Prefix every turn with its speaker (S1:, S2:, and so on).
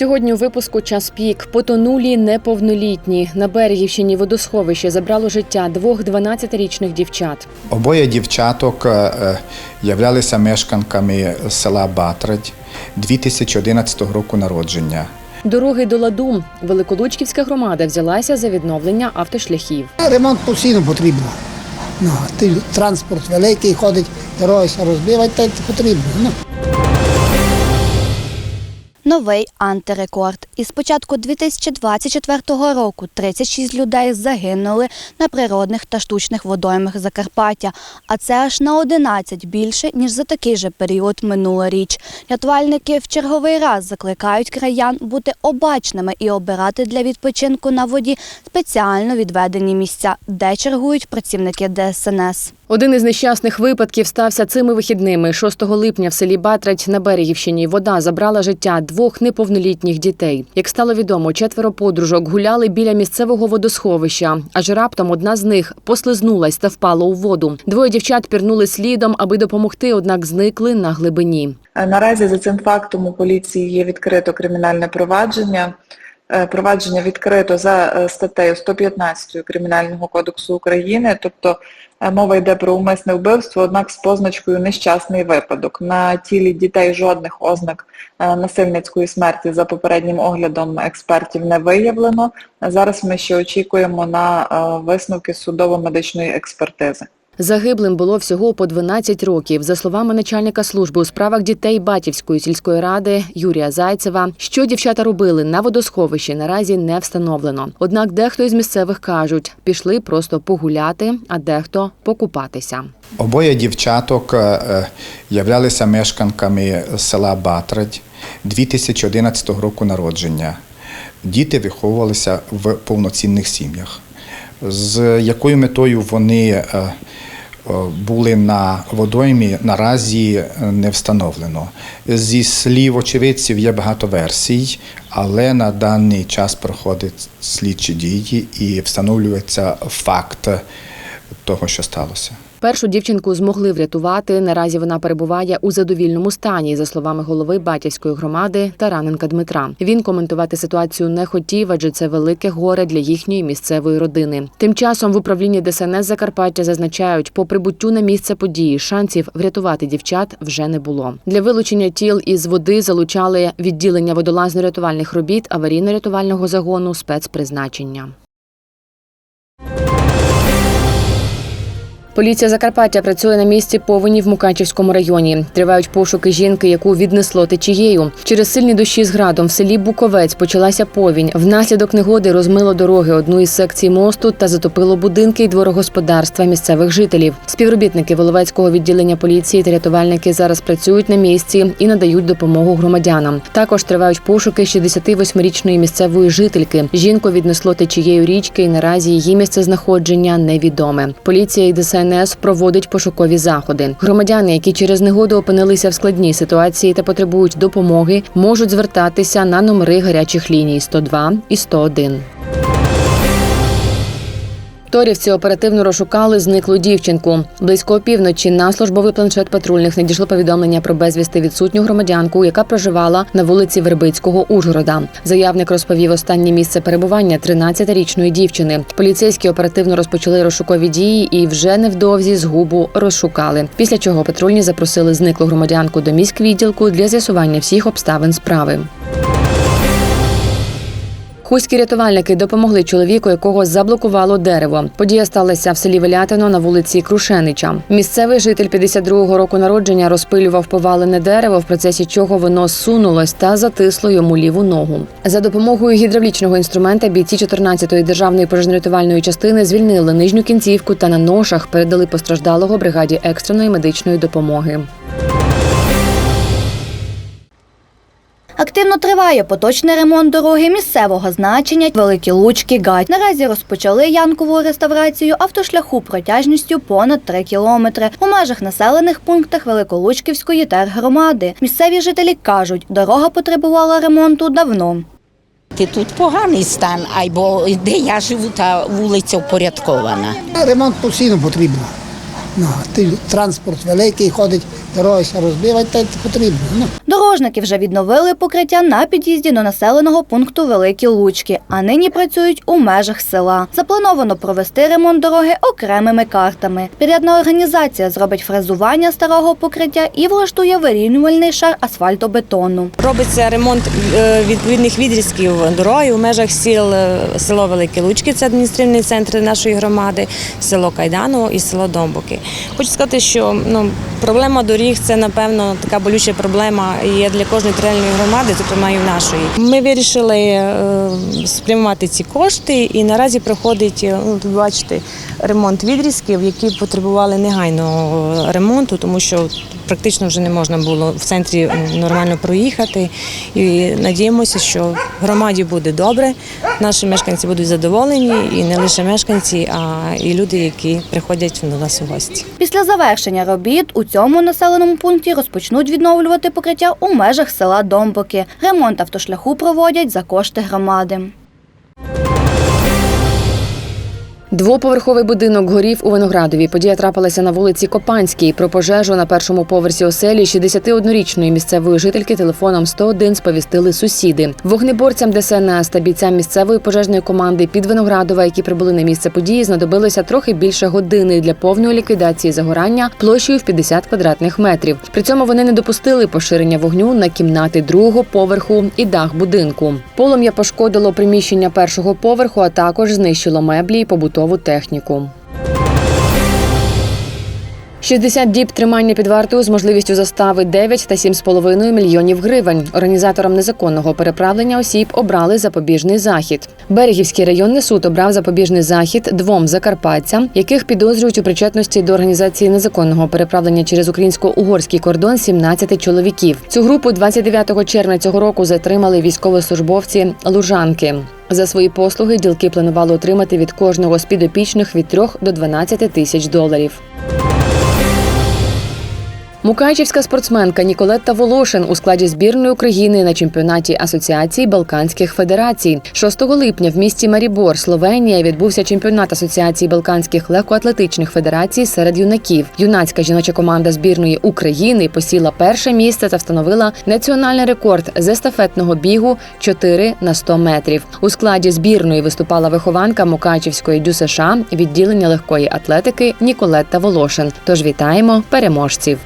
S1: Сьогодні у випуску час пік потонулі неповнолітні на Берегівщині водосховище забрало життя двох 12-річних дівчат.
S2: Обоє дівчаток е, е, являлися мешканками села Батрадь 2011 року народження.
S1: Дороги до ладу. Великолучківська громада взялася за відновлення автошляхів.
S3: Ремонт постійно потрібно. Ну, ти- транспорт великий ходить, дороги та потрібно. Ну.
S4: Новий антирекорд. Із початку 2024 року 36 людей загинули на природних та штучних водоймах Закарпаття, а це аж на 11 більше, ніж за такий же період минулоріч. Рятувальники в черговий раз закликають краян бути обачними і обирати для відпочинку на воді спеціально відведені місця, де чергують працівники ДСНС.
S1: Один із нещасних випадків стався цими вихідними. 6 липня в селі Батрать на Берегівщині вода забрала життя двох неповнолітніх дітей. Як стало відомо, четверо подружок гуляли біля місцевого водосховища, аж раптом одна з них послизнулась та впала у воду. Двоє дівчат пірнули слідом, аби допомогти, однак зникли на глибині.
S5: Е, Наразі за цим фактом у поліції є відкрито кримінальне провадження. Е, Провадження відкрито за е, статтею 115 Кримінального кодексу України, тобто мова йде про умисне вбивство, однак з позначкою нещасний випадок. На тілі дітей жодних ознак е, насильницької смерті за попереднім оглядом експертів не виявлено. Зараз ми ще очікуємо на е, висновки судово-медичної експертизи.
S1: Загиблим було всього по 12 років. За словами начальника служби у справах дітей Батівської сільської ради Юрія Зайцева, що дівчата робили на водосховищі, наразі не встановлено. Однак дехто із місцевих кажуть, пішли просто погуляти, а дехто покупатися.
S2: Обоє дівчаток е, е, являлися мешканками села Батрадь 2011 року народження. Діти виховувалися в повноцінних сім'ях. З якою метою вони е, були на водоймі, наразі е, не встановлено. Зі слів очевидців є багато версій, але на даний час проходять слідчі дії і встановлюється факт того, що сталося.
S1: Першу дівчинку змогли врятувати. Наразі вона перебуває у задовільному стані, за словами голови батьківської громади Тараненка Дмитра. Він коментувати ситуацію не хотів, адже це велике горе для їхньої місцевої родини. Тим часом в управлінні ДСНС Закарпаття зазначають, по прибуттю на місце події шансів врятувати дівчат вже не було. Для вилучення тіл із води залучали відділення водолазно-рятувальних робіт аварійно-рятувального загону спецпризначення. Поліція Закарпаття працює на місці повені в Мукачівському районі. Тривають пошуки жінки, яку віднесло течією. Через сильні дощі з градом в селі Буковець почалася повінь. Внаслідок негоди розмило дороги одну із секцій мосту та затопило будинки й дворогосподарства місцевих жителів. Співробітники Воловецького відділення поліції та рятувальники зараз працюють на місці і надають допомогу громадянам. Також тривають пошуки 68-річної місцевої жительки. Жінку віднесло течією річки, і наразі її місце знаходження невідоме. Поліція і ДСНС проводить пошукові заходи. Громадяни, які через негоду опинилися в складній ситуації та потребують допомоги, можуть звертатися на номери гарячих ліній 102 і 101. Торівці оперативно розшукали зниклу дівчинку. Близько опівночі на службовий планшет патрульних надійшло повідомлення про безвісти відсутню громадянку, яка проживала на вулиці Вербицького Ужгорода. Заявник розповів останнє місце перебування 13-річної дівчини. Поліцейські оперативно розпочали розшукові дії і вже невдовзі згубу розшукали. Після чого патрульні запросили зниклу громадянку до міськвідділку для з'ясування всіх обставин справи. Хуські рятувальники допомогли чоловіку, якого заблокувало дерево. Подія сталася в селі Велятино на вулиці Крушенича. Місцевий житель 52-го року народження розпилював повалене дерево, в процесі чого воно сунулось та затисло йому ліву ногу. За допомогою гідравлічного інструмента бійці 14-ї державної пожежно-рятувальної частини звільнили нижню кінцівку та на ношах передали постраждалого бригаді екстреної медичної допомоги.
S4: Активно триває поточний ремонт дороги місцевого значення Великі Лучки Гать. Наразі розпочали янкову реставрацію автошляху протяжністю понад 3 кілометри у межах населених пунктах Великолучківської тергромади. Місцеві жителі кажуть, дорога потребувала ремонту давно.
S6: Ти Тут поганий стан, або де я живу, та вулиця впорядкована.
S3: Ремонт постійно потрібно. Ну, ти- транспорт великий ходить, дороги розбивати, та й потрібно. Ну.
S4: Дорожники вже відновили покриття на під'їзді до населеного пункту Великі Лучки, а нині працюють у межах села. Заплановано провести ремонт дороги окремими картами. Підрядна організація зробить фрезування старого покриття і влаштує вирівнювальний шар асфальтобетону.
S7: Робиться ремонт е, відповідних відрізків дороги у межах сіл е, село Великі Лучки, це адміністративний центр нашої громади, село Кайданово і село Домбуки. Хочу сказати, що ну, проблема доріг це напевно така болюча проблема є для кожної територіальної громади, зокрема і в нашої. Ми вирішили е, спрямувати ці кошти, і наразі проходить е, ну, бачите ремонт відрізків, які потребували негайного ремонту, тому що практично вже не можна було в центрі нормально проїхати. І надіємося, що громаді буде добре, наші мешканці будуть задоволені, і не лише мешканці, а і люди, які приходять до нас у гості.
S4: Після завершення робіт у цьому населеному пункті розпочнуть відновлювати покриття у межах села Домбоки. Ремонт автошляху проводять за кошти громади.
S1: Двоповерховий будинок горів у Виноградові. Подія трапилася на вулиці Копанській. Про пожежу на першому поверсі оселі 61-річної місцевої жительки телефоном 101 сповістили сусіди. Вогнеборцям ДСНС та бійцям місцевої пожежної команди під Виноградова, які прибули на місце події, знадобилося трохи більше години для повної ліквідації загорання площею в 50 квадратних метрів. При цьому вони не допустили поширення вогню на кімнати другого поверху і дах будинку. Полум'я пошкодило приміщення першого поверху, а також знищило меблі і побутову техніку. 60 діб тримання під вартою з можливістю застави 9 та 7,5 мільйонів гривень. Організаторам незаконного переправлення осіб обрали запобіжний захід. Берегівський районний суд обрав запобіжний захід двом закарпатцям, яких підозрюють у причетності до організації незаконного переправлення через українсько-угорський кордон 17 чоловіків. Цю групу 29 червня цього року затримали військовослужбовці Лужанки. За свої послуги ділки планували отримати від кожного з підопічних від 3 до 12 тисяч доларів. Мукачівська спортсменка Ніколетта Волошин у складі збірної України на чемпіонаті Асоціації Балканських Федерацій. 6 липня в місті Марібор, Словенія, відбувся чемпіонат Асоціації Балканських легкоатлетичних федерацій серед юнаків. Юнацька жіноча команда збірної України посіла перше місце та встановила національний рекорд з естафетного бігу 4 на 100 метрів. У складі збірної виступала вихованка Мукачівської ДЮСШ відділення легкої атлетики Ніколетта Волошин. Тож вітаємо переможців.